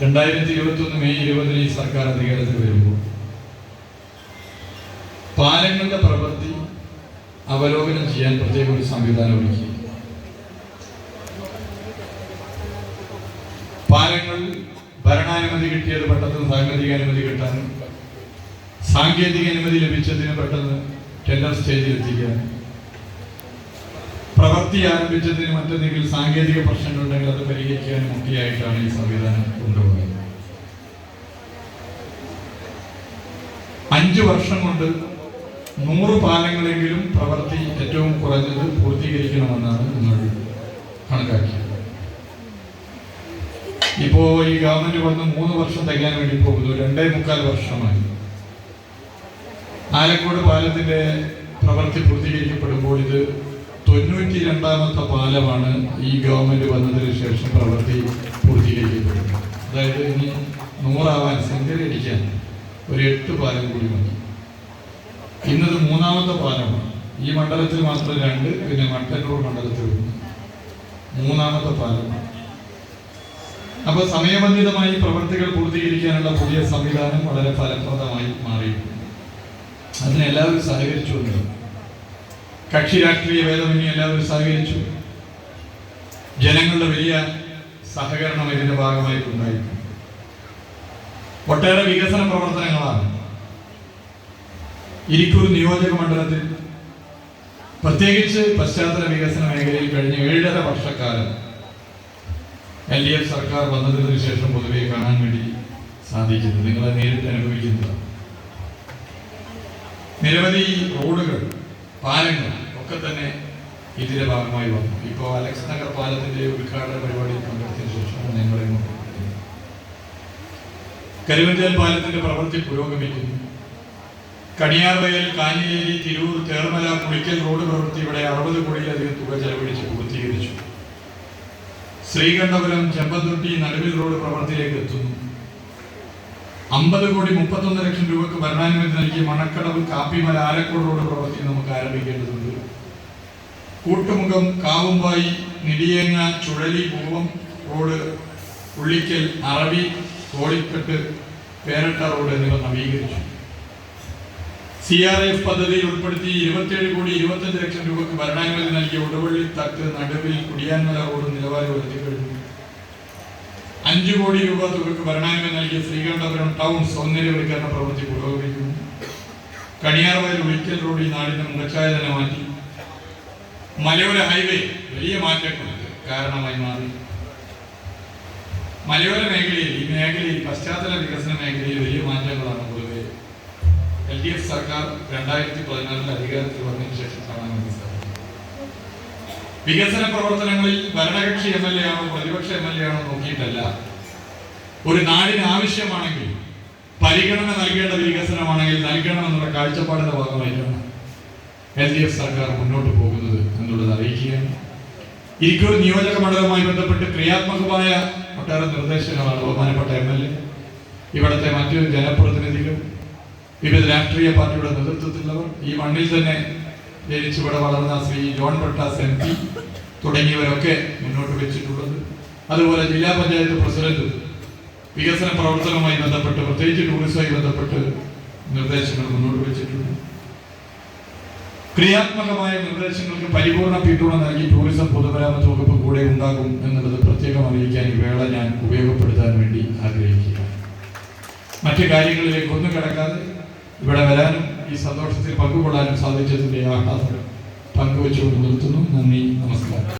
രണ്ടായിരത്തി ഇരുപത്തി ഒന്ന് മെയ് ഇരുപതിന് ഈ സർക്കാർ അധികാരത്തിൽ വരുമ്പോൾ പാലങ്ങളുടെ പ്രവൃത്തി അവലോകനം ചെയ്യാൻ പ്രത്യേക ഒരു സംവിധാനം ഒരുക്കി. പാലങ്ങൾ ഭരണാനുമതി കിട്ടിയത് പെട്ടെന്ന് സാങ്കേതിക അനുമതി കിട്ടാനും സാങ്കേതിക അനുമതി ലഭിച്ചതിന് പെട്ടെന്ന് ടെൻഡർ സ്റ്റേജിൽ എത്തിക്കാനും പ്രവൃത്തി ആരംഭിച്ചതിന് മറ്റെന്തെങ്കിലും സാങ്കേതിക പ്രശ്നങ്ങളുണ്ടെങ്കിൽ അത് പരിഹരിക്കാനും ഒക്കെയായിട്ടാണ് ഈ സംവിധാനം കൊണ്ടുപോകുന്നത്. അഞ്ചു വർഷം കൊണ്ട് നൂറ് പാലങ്ങളെങ്കിലും പ്രവൃത്തി ഏറ്റവും കുറഞ്ഞത് പൂർത്തീകരിക്കണമെന്നാണ് നിങ്ങൾ കണക്കാക്കിയത്. ഇപ്പോ ഈ ഗവൺമെന്റ് വന്ന് മൂന്ന് വർഷം തികയാൻ വേണ്ടി പോകുന്നു. രണ്ടേ മുക്കാൽ വർഷമായി. ആലക്കോട് പാലത്തിന്റെ പ്രവൃത്തി പൂർത്തീകരിക്കപ്പെടുമ്പോൾ ഇത് തൊണ്ണൂറ്റി രണ്ടാമത്തെ പാലമാണ് ഈ ഗവൺമെന്റ് വന്നതിന് ശേഷം പ്രവൃത്തി പൂർത്തീകരിക്കുന്നത്. അതായത് ഇനി നൂറാവാൻ സെഞ്ചുറി അടിക്കാൻ ഒരു എട്ട് പാലം കൂടി വന്നു ഇന്നത് മൂന്നാമത്തെ പാലമാണ്. ഈ മണ്ഡലത്തിൽ മാത്രം രണ്ട് പിന്നെ മട്ടന്നൂർ മണ്ഡലത്തിൽ മൂന്നാമത്തെ പാലമാണ്. അപ്പൊ സമയബന്ധിതമായി പ്രവൃത്തികൾ പൂർത്തീകരിക്കാനുള്ള പുതിയ സംവിധാനം വളരെ ഫലപ്രദമായി മാറിയിട്ടുണ്ട്. അതിനെല്ലാവരും സഹകരിച്ചു എന്നുള്ളത് കക്ഷി രാഷ്ട്രീയ ഭേദമന്യേ എല്ലാവരും സഹകരിച്ചു. ജനങ്ങളുടെ വലിയ സഹകരണം ഇതിന്റെ ഭാഗമായി ഉണ്ടായിട്ടുണ്ട് ഒട്ടേറെ വികസന പ്രവർത്തനങ്ങളാണ്. ഇരിക്കൂർ നിയോജക മണ്ഡലത്തിൽ പ്രത്യേകിച്ച് പശ്ചാത്തല വികസന മേഖലയിൽ കഴിഞ്ഞ ഏഴര വർഷക്കാലം എൽ ഡി എഫ് സർക്കാർ വന്നതിന് ശേഷം പൊതുവെ കാണാൻ വേണ്ടി സാധിക്കുന്നത് നിങ്ങളെ നേരിട്ട് അനുഭവിക്കുന്നതാണ്. നിരവധി റോഡുകൾ പാലങ്ങൾ ഒക്കെ തന്നെ ഇതിന്റെ ഭാഗമായി വന്നു. ഇപ്പോൾ അലക്സ് നഗർ പാലത്തിന്റെ ഉദ്ഘാടന പരിപാടിയിൽ പങ്കെടുത്തതിന് ശേഷം ഞങ്ങളെ ഇങ്ങോട്ട് പാലത്തിന്റെ പ്രവൃത്തി പുരോഗമിക്കുന്നു. കണിയാർവയൽ കാഞ്ഞിലേരി തിരൂർ തേർമല പുളിക്കൽ റോഡ് പ്രവൃത്തി ഇവിടെ അറുപത് കോടിയിലധികം തുക ചെലവഴിച്ച് പൂർത്തീകരിച്ചു. ശ്രീകണ്ഠപുരം ചെമ്പന്തുട്ടി നടുവിൽ റോഡ് പ്രവൃത്തിയിലേക്ക് എത്തുന്നു. അമ്പത് കോടി മുപ്പത്തൊന്ന് ലക്ഷം രൂപക്ക് ഭരണാനുമതി നൽകിയ മണക്കടവ് കാപ്പിമല ആലക്കോട് റോഡ് പ്രവൃത്തി നമുക്ക് ആരംഭിക്കേണ്ടതുണ്ട്. കൂട്ടുമുഖം കാവുമ്പായി നിടിയേങ്ങ ചുഴലി പൂവം റോഡ് ഉള്ളിക്കൽ അറബി കോളിക്കെട്ട് പേരട്ട റോഡ് എന്നിവ നവീകരിച്ചു. സി ആർ എഫ് പദ്ധതിയിൽ ഉൾപ്പെടുത്തി ഇരുപത്തിയേഴ് കോടി ഇരുപത്തഞ്ച് ലക്ഷം രൂപക്ക് ഭരണാനുമതി നൽകിയ ഉടവള്ളി തട്ട് നടുവിൽ കുടിയാൻമല റോഡ് നിലവാരം ഉയർത്തി കഴിഞ്ഞു അഞ്ചു കോടി രൂപ തുകക്ക് ഭരണാനുമതി നൽകിയ ശ്രീകണ്ഠപുരം ടൗൺ സൗന്ദര്യവൽക്കരണ പ്രവൃത്തി പുരോഗമിക്കുന്നു. കണിയാർവയൽ ഒഴിക്കൽ റോഡ് ഈ നാടിന്റെ മുഖച്ഛായ തന്നെ മാറ്റി. മലയോര ഹൈവേ വലിയ മാറ്റങ്ങൾക്ക് കാരണമായി മാറി. മലയോര മേഖലയിൽ ഈ മേഖലയിൽ പശ്ചാത്തല വികസന മേഖലയിൽ വലിയ മാറ്റങ്ങളാണ് പൊതുവെ എൽ ഡി എഫ് സർക്കാർ രണ്ടായിരത്തി പതിനാറിൽ അധികാരത്തിൽ വന്നതിന് ശേഷം വികസന പ്രവർത്തനങ്ങളിൽ ഭരണകക്ഷി എം എൽ എ ആണോ പ്രതിപക്ഷ എം എൽ എ ആണോ നോക്കിയിട്ടല്ല. ഒരു നാടിന് ആവശ്യമാണെങ്കിൽ പരിഗണന നൽകേണ്ട വികസനമാണെങ്കിൽ നൽകണമെന്നുള്ള കാഴ്ചപ്പാടിന്റെ ഭാഗമായിട്ടാണ് എൽ ഡി എഫ് സർക്കാർ മുന്നോട്ട് പോകുന്നത് എന്നുള്ളത് അറിയിക്കുകയാണ്. ഇരിക്കൂർ നിയോജക മണ്ഡലവുമായി ബന്ധപ്പെട്ട് ക്രിയാത്മകമായ ഒട്ടേറെ നിർദ്ദേശങ്ങളാണ് ബഹുമാനപ്പെട്ട എം എൽ എ. ഇവിടുത്തെ മറ്റു ജനപ്രതിനിധികൾ വിവിധ രാഷ്ട്രീയ പാർട്ടിയുടെ നേതൃത്വത്തിലുള്ളവർ ഈ മണ്ണിൽ തന്നെ ജനിച്ച് ഇവിടെ വളർന്ന Shri John Brittas M P തുടങ്ങിയവരൊക്കെ മുന്നോട്ട് വെച്ചിട്ടുള്ളത്. അതുപോലെ ജില്ലാ പഞ്ചായത്ത് പ്രസിഡന്റ് വികസന പ്രവർത്തനവുമായി ബന്ധപ്പെട്ട് പ്രത്യേകിച്ച് ടൂറിസവുമായി ബന്ധപ്പെട്ട് നിർദ്ദേശങ്ങൾ മുന്നോട്ട് വെച്ചിട്ടുണ്ട്. ക്രിയാത്മകമായ നിർദ്ദേശങ്ങൾക്ക് പരിപൂർണ പിന്തുണ നൽകി ടൂറിസം പൊതുമരാമത്ത് വകുപ്പ് കൂടെ ഉണ്ടാകും എന്നുള്ളത് പ്രത്യേകം അറിയിക്കാൻ ഈ വേള ഞാൻ ഉപയോഗപ്പെടുത്താൻ വേണ്ടി ആഗ്രഹിക്കുക മറ്റു കാര്യങ്ങളിലേക്ക് ഒന്നും കിടക്കാതെ ഇവിടെ വരാനും ഈ സന്തോഷത്തിൽ പങ്കുകൊള്ളാനും സാധിച്ചതിന്റെ ആഹ്ലാദം പങ്കുവെച്ചുകൊണ്ട് നിർത്തുന്നു. നന്ദി നമസ്കാരം.